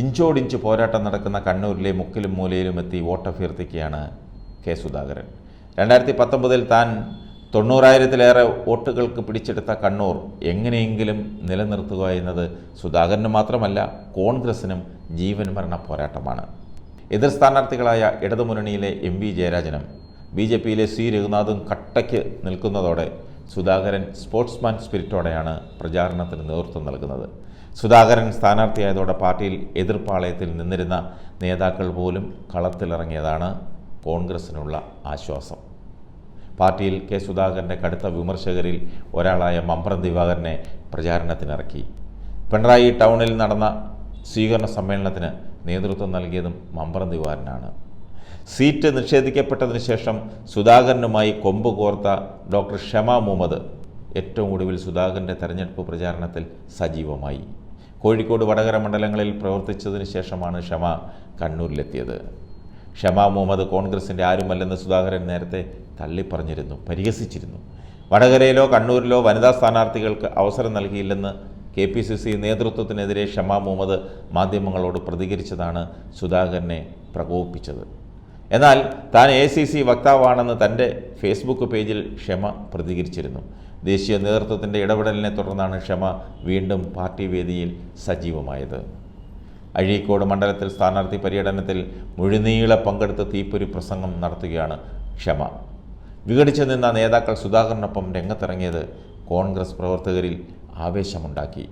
ഇഞ്ചോടിഞ്ച് പോരാട്ടം നടക്കുന്ന കണ്ണൂരിലെ മുക്കിലും മൂലയിലും എത്തി വോട്ടഭ്യർത്ഥിക്കുകയാണ് കെ സുധാകരൻ. രണ്ടായിരത്തി പത്തൊമ്പതിൽ താൻ തൊണ്ണൂറായിരത്തിലേറെ വോട്ടുകൾക്ക് പിടിച്ചെടുത്ത കണ്ണൂർ എങ്ങനെയെങ്കിലും നിലനിർത്തുക എന്നത് സുധാകരന് മാത്രമല്ല കോൺഗ്രസിനും ജീവൻ മരണ പോരാട്ടമാണ്. എതിർ സ്ഥാനാർത്ഥികളായ ഇടതുമുന്നണിയിലെ എം വി ജയരാജനും ബി ജെ പിയിലെ സി രഘുനാഥും കട്ടയ്ക്ക് നിൽക്കുന്നതോടെ സുധാകരൻ സ്പോർട്സ്മാൻ സ്പിരിറ്റോടെയാണ് പ്രചാരണത്തിന് നേതൃത്വം നൽകുന്നത്. സുധാകരൻ സ്ഥാനാർത്ഥിയായതോടെ പാർട്ടിയിൽ എതിർപ്പാളയത്തിൽ നിന്നിരുന്ന നേതാക്കൾ പോലും കളത്തിലിറങ്ങിയതാണ് കോൺഗ്രസിനുള്ള ആശ്വാസം. പാർട്ടിയിൽ കെ സുധാകരന്റെ കടുത്ത വിമർശകരിൽ ഒരാളായ മമ്പ്രം ദിവാകരനെ പ്രചാരണത്തിനിറക്കി. പിണറായി ടൗണിൽ നടന്ന സ്വീകരണ സമ്മേളനത്തിന് നേതൃത്വം നൽകിയതും മമ്പ്രം ദിവാകരനാണ്. സീറ്റ് നിഷേധിക്കപ്പെട്ടതിന് ശേഷം സുധാകരനുമായി കൊമ്പ് കോർത്ത ഡോക്ടർ ഷമ മുഹമ്മദ് ഏറ്റവും ഒടുവിൽ സുധാകരന്റെ തെരഞ്ഞെടുപ്പ് പ്രചാരണത്തിൽ സജീവമായി. കോഴിക്കോട് വടകര മണ്ഡലങ്ങളിൽ പ്രവർത്തിച്ചതിന് ശേഷമാണ് ഷമ കണ്ണൂരിലെത്തിയത്. ഷമ മുഹമ്മദ് കോൺഗ്രസിന്റെ ആരുമല്ലെന്ന് സുധാകരൻ നേരത്തെ തള്ളിപ്പറഞ്ഞിരുന്നു പരിഹസിച്ചിരുന്നു. വടകരയിലോ കണ്ണൂരിലോ വനിതാ സ്ഥാനാർത്ഥികൾക്ക് അവസരം നൽകിയില്ലെന്ന് കെ പി സി സി നേതൃത്വത്തിനെതിരെ ഷമ മുഹമ്മദ് മാധ്യമങ്ങളോട് പ്രതികരിച്ചതാണ് സുധാകരനെ പ്രകോപിപ്പിച്ചത്. എന്നാൽ താൻ എ സി സി വക്താവാണെന്ന് തന്റെ ഫേസ്ബുക്ക് പേജിൽ ക്ഷമ പ്രതികരിച്ചിരുന്നു. ദേശീയ നേതൃത്വത്തിന്റെ ഇടപെടലിനെ തുടർന്നാണ് ക്ഷമ വീണ്ടും പാർട്ടി വേദിയിൽ സജീവമായത്. അഴീക്കോട് മണ്ഡലത്തിൽ സ്ഥാനാർത്ഥി പര്യടനത്തിൽ മുഴുനീളെ പങ്കെടുത്ത് തീപ്പൊരി പ്രസംഗം നടത്തുകയാണ് ക്ഷമ. വിഘടിച്ചു നിന്ന നേതാക്കൾ സുധാകരനൊപ്പം രംഗത്തിറങ്ങിയത് കോൺഗ്രസ് പ്രവർത്തകരിൽ ആവേശമുണ്ടാക്കി.